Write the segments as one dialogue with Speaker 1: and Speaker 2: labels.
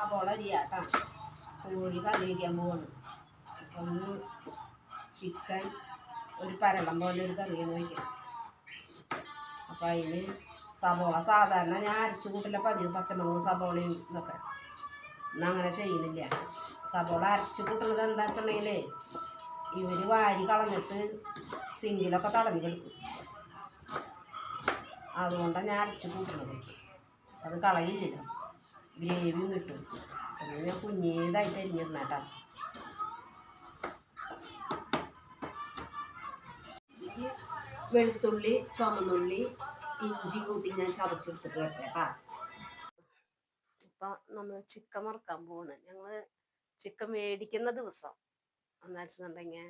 Speaker 1: സബോള അരിയാട്ടാ കോഴി കറി വയ്ക്കാൻ പോവാണ്. അപ്പം ഒന്ന് ചിക്കൻ ഒരു പരളം പോലെ ഒരു കറിയാണ് വയ്ക്കണം അപ്പം അതിന് സബോള സാധാരണ ഞാൻ അരച്ചു കൂട്ടില്ല പതിവ് പച്ചമുളക് സബോളയും ഇതൊക്കെ. ഇന്ന് അങ്ങനെ ചെയ്യുന്നില്ല സബോള അരച്ചു കൂട്ടുന്നത് എന്താ വെച്ചിട്ടുണ്ടെങ്കിലേ ഇവർ വാരി കളഞ്ഞിട്ട് സിങ്കിലൊക്കെ തടഞ്ഞു കിടക്കും. അതുകൊണ്ടാണ് ഞാൻ അരച്ചു കൂട്ടുന്നത് അത് കളയില്ലല്ലോ. ഗ്രേവിയും കിട്ടും. പിന്നെ ഞാൻ കുഞ്ഞേതായിട്ട് അരിഞ്ഞിരുന്നേട്ടാ വെളുത്തുള്ളി ചുമന്നുള്ളി ഇഞ്ചി കൂട്ടി ഞാൻ ചതച്ചെടുത്തിട്ട് വരട്ടെട്ടാ ഇപ്പം നമ്മൾ ചിക്കൻ മറക്കാൻ പോവാണ്. ഞങ്ങൾ ചിക്കൻ മേടിക്കുന്ന ദിവസം എന്ന് വെച്ചിട്ടുണ്ടെങ്കിൽ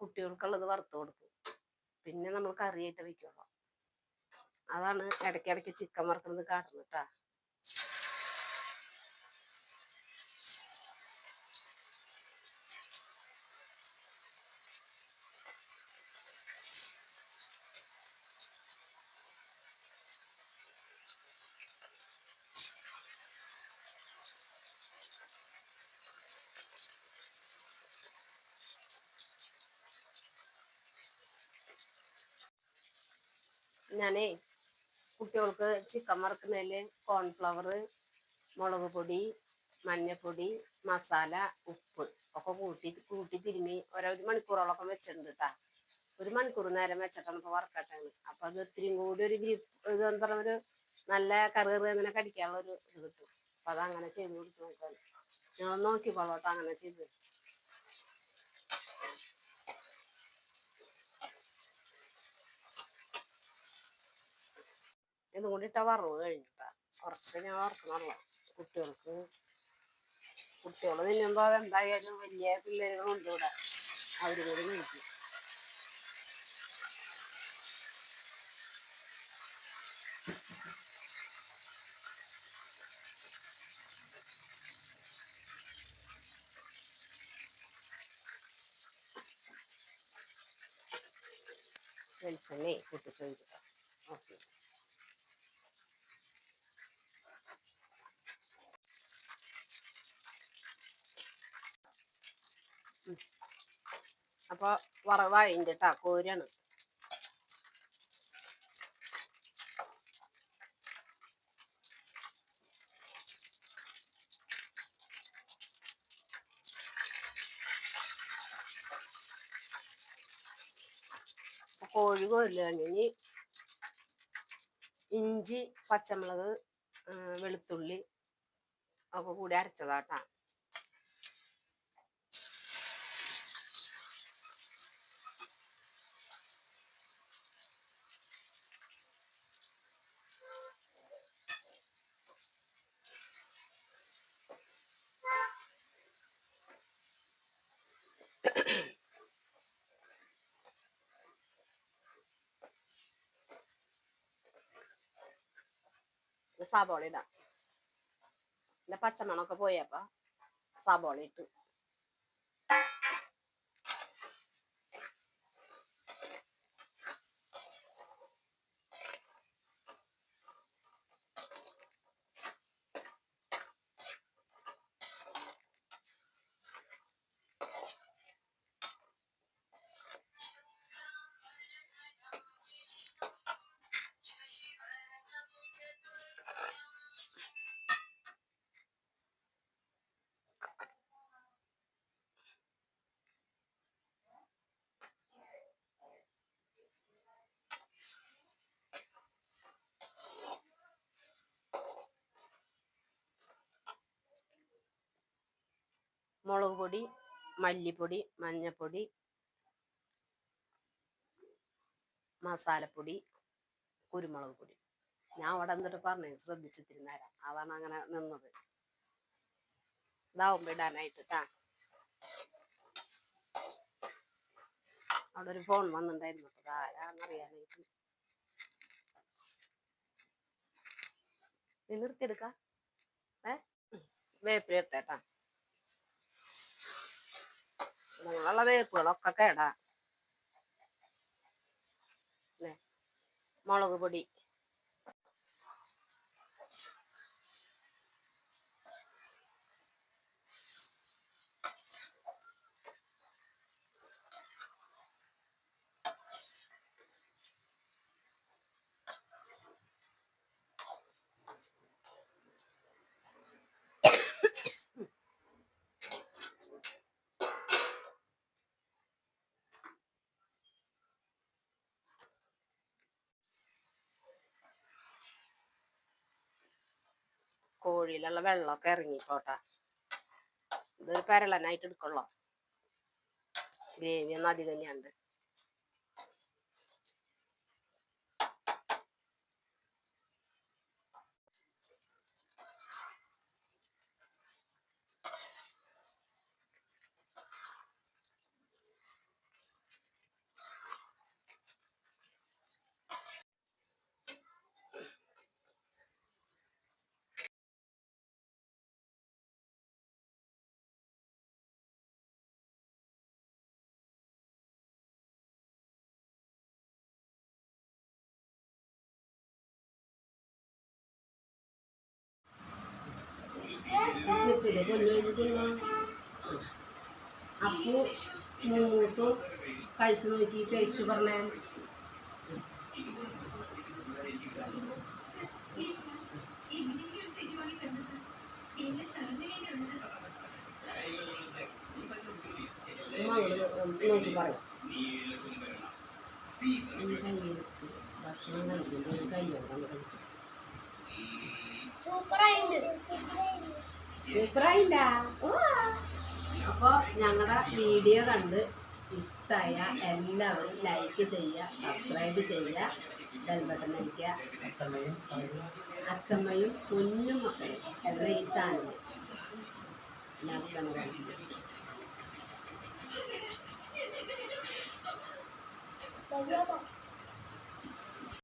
Speaker 1: കുട്ടികൾക്കുള്ളത് വറുത്ത് കൊടുക്കും. പിന്നെ നമ്മൾ കറിയായിട്ട് വെക്കുള്ളൂ അതാണ് ഇടയ്ക്കിടയ്ക്ക് ചിക്കൻ വറുക്കുന്നത് കാട്ടുന്നത് കേട്ടാ. ഞാനേ കുട്ടികൾക്ക് ചിക്കൻ വറുക്കുന്നതിൽ കോൺഫ്ലവർ മുളക് പൊടി മഞ്ഞൾപ്പൊടി മസാല ഉപ്പ് ഒക്കെ കൂട്ടി കൂട്ടി തിരുമ്മി ഓരോ ഒരു മണിക്കൂറോളൊക്കെ വെച്ചിട്ടുണ്ട് കേട്ടാ ഒരു മണിക്കൂർ നേരം വെച്ചിട്ടാണ് ഇപ്പോൾ വറക്കട്ടാണ് അപ്പം അത് ഇത്തിരിയും കൂടി ഒരു ഇത് എന്താ പറയുക ഒരു നല്ല കറി കറി അങ്ങനെ കടിക്കാനുള്ള ഒരു ഇത് കിട്ടും. അപ്പം അതങ്ങനെ ചെയ്ത് കൊടുത്തു നോക്കാൻ ഞാൻ നോക്കിക്കോളോട്ടോ അങ്ങനെ ചെയ്ത്. ഇതും കൂടി ഇട്ട കഴിഞ്ഞിട്ടാ. കുറച്ച് ഞാൻ വറക്കണല്ലോ കുട്ടികൾക്ക് കുട്ടികൾ തിന്നുമ്പോൾ അതെന്തായാലും വലിയ പിള്ളേരുകളുണ്ട് ഇവിടെ. അവരും കൂടി കഴിക്കും. വെളിച്ചെണ്ണേ കുട്ടി ഒഴിച്ചിട്ടാ ഓക്കെ. അപ്പൊ വറവായിണ്ട് കേട്ടാ കോഴി കോരില്ല ഇനി ഇഞ്ചി പച്ചമുളക് വെളുത്തുള്ളി ഒക്കെ കൂടി അരച്ചതാട്ടാ. സബോള ഇടാം. പിന്നെ പച്ചമണമൊക്കെ ഇട്ടു. മുളക് പൊടി മല്ലിപ്പൊടി മഞ്ഞപ്പൊടി മസാലപ്പൊടി കുരുമുളക് പൊടി. ഞാൻ അവിടെ എന്നിട്ട് പറഞ്ഞു ശ്രദ്ധിച്ചു നേരം അതാണ് അങ്ങനെ നിന്നത്. ഇതാവുമ്പോ ഇടാനായിട്ട് ട്ടാ. അവിടെ ഒരു ഫോൺ വന്നിട്ടുണ്ടായിരുന്നു നീ നിർത്തിയെടുക്ക. ഏ? വേപ്പില നിങ്ങളുള്ള വേപ്പുകളൊക്കെ കേടാ ല്ലേ? മുളക് പൊടി കോഴിയിലുള്ള വെള്ളമൊക്കെ ഇറങ്ങിക്കോട്ടെ. ഇതൊരു പരളനായിട്ട് എടുക്കുള്ളൂ. ഗ്രേവി ഒന്നും അധികം തന്നെയുണ്ട് നിൽക്കില്ലേ പൊന്നു കഴിഞ്ഞിട്ടുള്ള അപ്പു മൂസവും കഴിച്ചു നോക്കി ടേസ്റ്റ് പറഞ്ഞേ. നോക്കി പറയാം. ഭക്ഷണം കഴിക്കുമ്പോൾ കൈ കൊണ്ടാണ്
Speaker 2: സൂപ്പറായിട്ടുണ്ട്.
Speaker 1: സൂപ്പറായില്ല. അപ്പോൾ ഞങ്ങളുടെ വീഡിയോ കണ്ട് ഇഷ്ടമായ എല്ലാവരും ലൈക്ക് ചെയ്യുക സബ്സ്ക്രൈബ് ചെയ്യുക ബെൽബട്ടൺ അടിക്കുക അച്ഛമ്മയും കുഞ്ഞും മക്കളും എന്ന ഈ ചാനൽ ലാസ്റ്റ്
Speaker 2: വലിയ